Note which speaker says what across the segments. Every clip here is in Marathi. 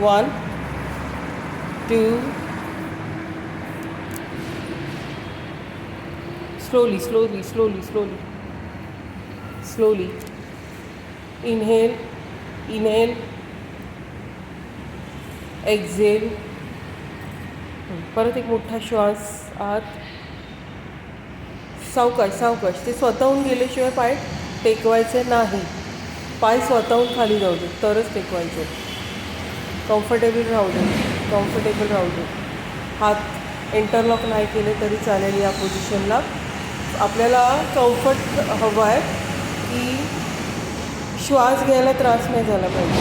Speaker 1: One two slowly slowly slowly slowly slowly. Inhale inhale exhale. Hmm, परत एक मोठा श्वास आत. सावकाश सावकाश. ते स्वतःहून गेल्याशिवाय पाय टेकवायचे नाही. पाय स्वतःहून खाली जाऊ दे तरच टेकवायचे. कम्फर्टेबल राहू दे. कम्फर्टेबल राहू दे. हात इंटरलॉक नाही केले तरी चालेल या पोझिशनला आपल्याला कम्फर्ट हवं आहे की श्वास घ्यायला त्रास नाही झाला पाहिजे.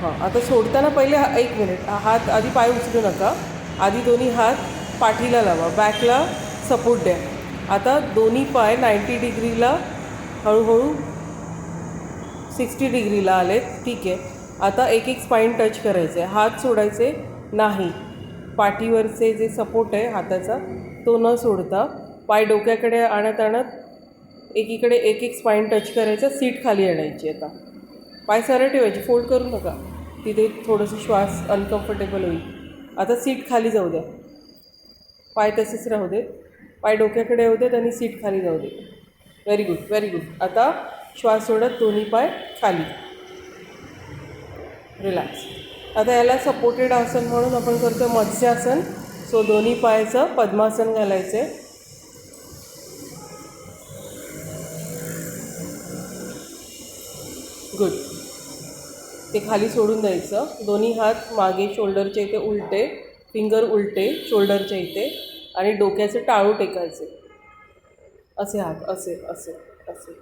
Speaker 1: हां आता सोडताना पहिले हा- एक मिनिट हात आधी पाय उचलू नका. आधी दोन्ही हात पाठीला लावा. बॅकला सपोर्ट द्या. आता दोन्ही पाय नाईंटी डिग्रीला हळूहळू सिक्स्टी डिग्रीला आले ठीक आहे. आता एक एक स्पाईन टच करायचं. आहे हात सोडायचे नाही. पाठीवरचे जे सपोर्ट आहे हाताचा तो न सोडता पाय डोक्याकडे आणत आणत एकीकडे एक एक स्पाईन टच करायचा. सीट खाली आणायची आता. पाय सरळ ठेवायची. फोल्ड करू नका. तिथे थोडंसं श्वास अनकम्फर्टेबल होईल. आता सीट खाली जाऊ द्या. पाय तसेच राहू देत पाय डोक्याकडे येऊ देत आणि सीट खाली जाऊ दे. व्हेरी गुड व्हेरी गुड आता श्वास सोडत दोन्ही पाय खाली. रिलॅक्स आता याला सपोर्टेड आसन म्हणून आपण करतो मत्स्यासन. सो दोन्ही पायाचं पद्मासन घालायचं आहे गुड ते खाली सोडून द्यायचं. दोन्ही हात मागे शोल्डरच्या इथे उलटे फिंगर उलटे शोल्डरच्या इथे आणि डोक्याचे टाळू टेकायचे. असे हात असे असे असे.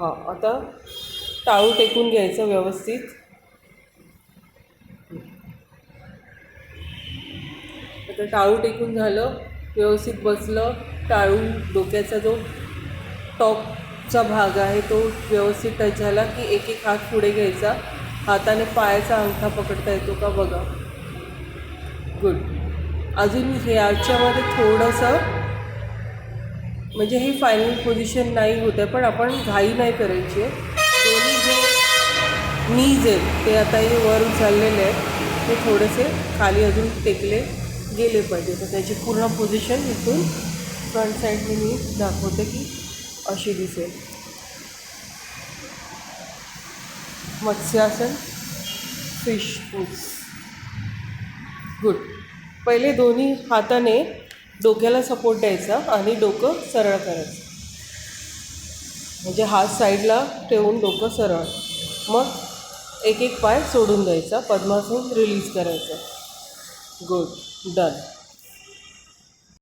Speaker 1: हां आता टाळू टेकून घ्यायचं व्यवस्थित. तर टाळू टेकून झालं व्यवस्थित बसलं टाळू डोक्याचा जो टॉपचा भाग आहे तो व्यवस्थित टच झाला की एक एक हात पुढे घ्यायचा. हाताने पायाचा अंगठा पकडता येतो का बघा. गुड अजून हे याच्यामध्ये थोडंसं म्हणजे ही फायनल पोझिशन नाही होत आहे पण आपण घाई नाही करायची आहे. दोन्ही जे नीज आहेत ते आता हे वर उचललेले आहेत. ते थोडेसे खाली अजून टेकले. गेले पाहिजे. तर त्याची पूर्ण पोझिशन इथून फ्रंट साईडने मी दाखवते की अशी दिसेल. मत्स्यासन फिश पूस गुड पहिले दोन्ही हाताने डोक्याला सपोर्ट द्यायचा आणि डोकं सरळ करायचं. म्हणजे हात साईडला ठेवून डोकं सरळ. मग एक एक पाय सोडून द्यायचा पद्मासन रिलीज करायचं. Good done.